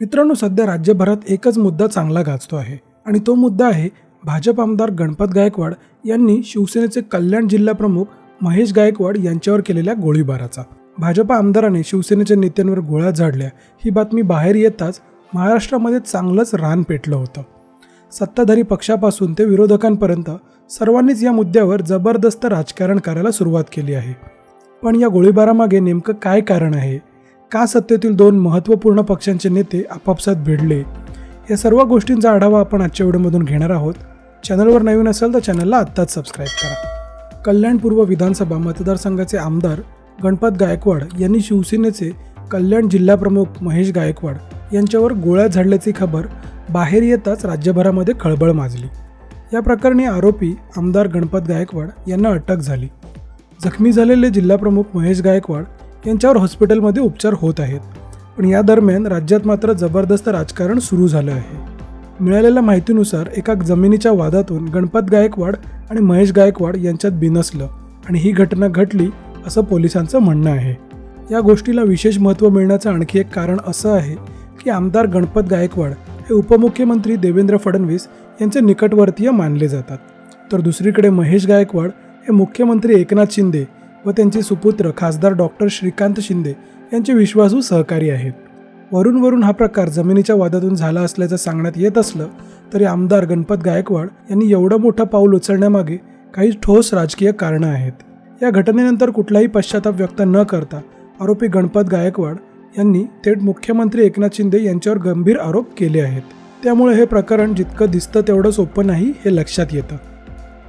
मित्रांनो सध्या राज्यभरात एकच मुद्दा चांगला गाजतो आहे आणि तो मुद्दा आहे भाजप आमदार गणपत गायकवाड यांनी शिवसेनेचे कल्याण जिल्हा प्रमुख महेश गायकवाड यांच्यावर केलेल्या गोळीबाराचा. भाजप आमदाराने शिवसेनेच्या नेत्यांवर गोळ्या झाडल्या. ही बातमी बाहेर येताच महाराष्ट्रामध्ये चांगलंच रान पेटलं होतं. सत्ताधारी पक्षापासून ते विरोधकांपर्यंत सर्वांनीच या मुद्द्यावर जबरदस्त राजकारण करायला सुरुवात केली आहे. पण या गोळीबारामागे नेमकं काय कारण आहे? का सत्तेतील दोन महत्त्वपूर्ण पक्षांचे नेते आपापसात भिडले? या सर्व गोष्टींचा आढावा आपण आजच्या व्हिडिओमधून घेणार आहोत. चॅनलवर नवीन असेल तर चॅनलला आत्ताच सबस्क्राईब करा. कल्याण पूर्व विधानसभा मतदारसंघाचे आमदार गणपत गायकवाड यांनी शिवसेनेचे कल्याण जिल्हाप्रमुख महेश गायकवाड यांच्यावर गोळ्या झाडल्याची खबर बाहेर येताच राज्यभरामध्ये खळबळ माजली. या प्रकरणी आरोपी आमदार गणपत गायकवाड यांना अटक झाली. जखमी झालेले जिल्हाप्रमुख महेश गायकवाड यांच्यावर हॉस्पिटलमध्ये उपचार होत आहेत. पण या दरम्यान राज्यात मात्र जबरदस्त राजकारण सुरू झालं आहे. मिळालेल्या माहितीनुसार एका जमिनीच्या वादातून गणपत गायकवाड आणि महेश गायकवाड यांच्यात बिनसलं आणि ही घटना घडली असं पोलिसांचं म्हणणं आहे. या गोष्टीला विशेष महत्त्व मिळण्याचं आणखी एक कारण असं आहे की आमदार गणपत गायकवाड हे उपमुख्यमंत्री देवेंद्र फडणवीस यांचे निकटवर्तीय मानले जातात. तर दुसरीकडे महेश गायकवाड हे मुख्यमंत्री एकनाथ शिंदे व त्यांचे सुपुत्र खासदार डॉक्टर श्रीकांत शिंदे यांचे विश्वासू सहकारी आहेत. वरून वरून हा प्रकार जमिनीच्या वादातून झाला असल्याचं सांगण्यात येत असलं तरी आमदार गणपत गायकवाड यांनी एवढं मोठं पाऊल उचलण्यामागे काही ठोस राजकीय कारणं आहेत. या घटनेनंतर कुठलाही पश्चाताप व्यक्त न करता आरोपी गणपत गायकवाड यांनी थेट मुख्यमंत्री एकनाथ शिंदे यांच्यावर गंभीर आरोप केले आहेत. त्यामुळे हे प्रकरण जितकं दिसतं तेवढं सोपं नाही हे लक्षात येतं.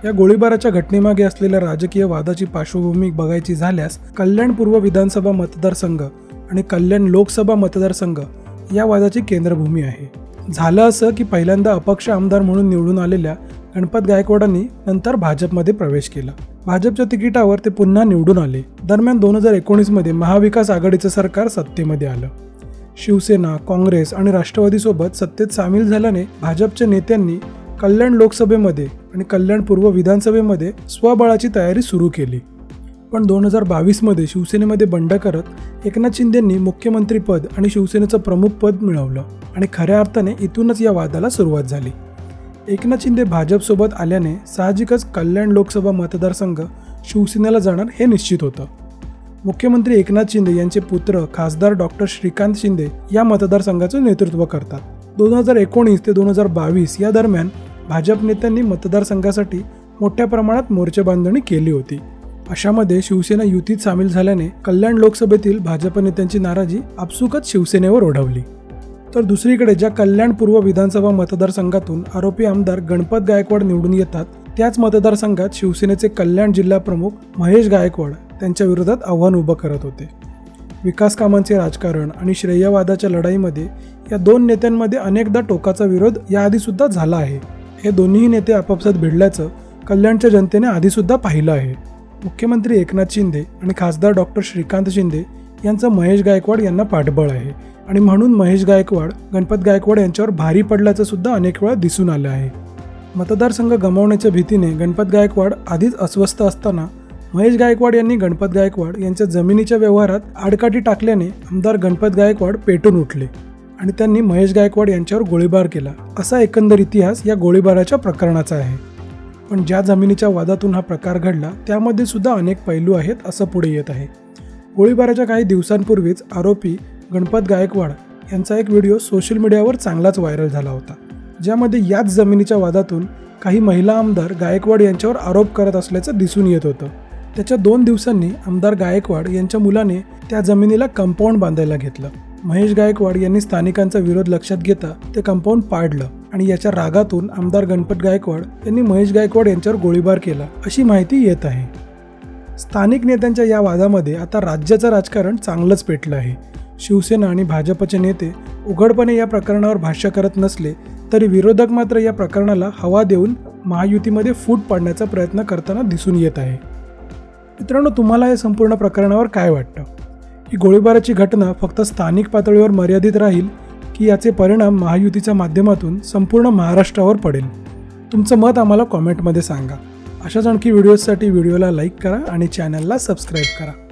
या गोळीबाराच्या घटनेमागे असलेल्या राजकीय वादाची पार्श्वभूमी बघायची झाल्यास कल्याण पूर्व विधानसभा मतदारसंघ आणि कल्याण लोकसभा मतदारसंघ या वादाची केंद्रभूमी आहे. झालं असं की पहिल्यांदा अपक्ष आमदार म्हणून निवडून आलेल्या गणपत गायकवाडांनी नंतर भाजपमध्ये प्रवेश केला. भाजपच्या तिकिटावर ते पुन्हा निवडून आले. दरम्यान दोन हजार एकोणीसमध्ये महाविकास आघाडीचं सरकार सत्तेमध्ये आलं. शिवसेना काँग्रेस आणि राष्ट्रवादीसोबत सत्तेत सामील झाल्याने भाजपच्या नेत्यांनी कल्याण लोकसभेमध्ये आणि कल्याण पूर्व विधानसभेमध्ये स्वबळाची तयारी सुरू केली. पण दोन हजार बावीसमध्ये शिवसेनेमध्ये बंड करत एकनाथ शिंदेंनी मुख्यमंत्रीपद आणि शिवसेनेचं प्रमुख पद मिळवलं आणि खऱ्या अर्थाने इथूनच या वादाला सुरुवात झाली. एकनाथ शिंदे भाजपसोबत आल्याने साहजिकच कल्याण लोकसभा मतदारसंघ शिवसेनेला जाणार हे निश्चित होतं. मुख्यमंत्री एकनाथ शिंदे यांचे पुत्र खासदार डॉक्टर श्रीकांत शिंदे या मतदारसंघाचं नेतृत्व करतात. दोन हजार एकोणीस ते दोन हजार बावीस या दरम्यान भाजप नेत्यांनी मतदारसंघासाठी मोठ्या प्रमाणात मोर्चे बांधणी केली होती. अशामध्ये शिवसेना युतीत सामील झाल्याने कल्याण लोकसभेतील भाजप नेत्यांची नाराजी आपसुकच शिवसेनेवर ओढवली. तर दुसरीकडे ज्या कल्याण पूर्व विधानसभा मतदारसंघातून आरोपी आमदार गणपत गायकवाड निवडून येतात त्याच मतदारसंघात शिवसेनेचे कल्याण जिल्हा प्रमुख महेश गायकवाड त्यांच्या विरोधात आव्हान उभं करत होते. विकास कामांचे राजकारण आणि श्रेयवादाच्या लढाईमध्ये या दोन नेत्यांमध्ये अनेकदा टोकाचा विरोध याआधीसुद्धा झाला आहे. हे दोन्ही नेते आपापसात भिडल्याचं कल्याणच्या जनतेने आधीसुद्धा पाहिलं आहे. मुख्यमंत्री एकनाथ शिंदे आणि खासदार डॉक्टर श्रीकांत शिंदे यांचं महेश गायकवाड यांना पाठबळ आहे आणि म्हणून महेश गायकवाड गणपत गायकवाड यांच्यावर भारी पडल्याचं सुद्धा अनेक वेळा दिसून आलं आहे. मतदारसंघ गमावण्याच्या भीतीने गणपत गायकवाड आधीच अस्वस्थ असताना महेश गायकवाड यांनी गणपत गायकवाड यांच्या जमिनीच्या व्यवहारात आडकाठी टाकल्याने आमदार गणपत गायकवाड पेटून उठले. आणि त्यांनी महेश गायकवाड यांच्यावर गोळीबार केला. असा एकंदर इतिहास या गोळीबाराच्या प्रकरणाचा आहे. पण ज्या जमिनीच्या वादातून हा प्रकार घडला त्यामध्ये सुद्धा अनेक पैलू आहेत असं पुढे येत आहे. गोळीबाराच्या काही दिवसांपूर्वीच आरोपी गणपत गायकवाड यांचा एक व्हिडिओ सोशल मीडियावर चांगलाच व्हायरल झाला होता. ज्यामध्ये याच जमिनीच्या वादातून काही महिला आमदार गायकवाड यांच्यावर आरोप करत असल्याचं दिसून येत होतं. त्याच्या दोन दिवसांनी आमदार गायकवाड यांच्या मुलाने त्या जमिनीला कंपाऊंड बांधायला घेतलं. महेश गायकवाड यांनी स्थानिकांचा विरोध लक्षात घेता ते कंपाऊंड पाडलं आणि याच्या रागातून आमदार गणपत गायकवाड यांनी महेश गायकवाड यांच्यावर गोळीबार केला अशी माहिती येत आहे. स्थानिक नेत्यांच्या या वादामध्ये आता राज्याचं राजकारण चांगलंच पेटलं आहे. शिवसेना आणि भाजपचे नेते उघडपणे या प्रकरणावर भाष्य करत नसले तरी विरोधक मात्र या प्रकरणाला हवा देऊन महायुतीमध्ये फूट पाडण्याचा प्रयत्न करताना दिसून येत आहे. मित्रांनो तुम्हाला या संपूर्ण प्रकरणावर काय वाटतं? ही गोळीबाराची घटना फक्त स्थानिक पातळीवर मर्यादित राहील की याचे परिणाम महायुतीच्या माध्यमातून संपूर्ण महाराष्ट्रावर पडेल. तुमचं मत आम्हाला कॉमेंटमध्ये सांगा. अशाच आणखी व्हिडिओजसाठी व्हिडिओला लाईक करा आणि चॅनलला सबस्क्राईब करा.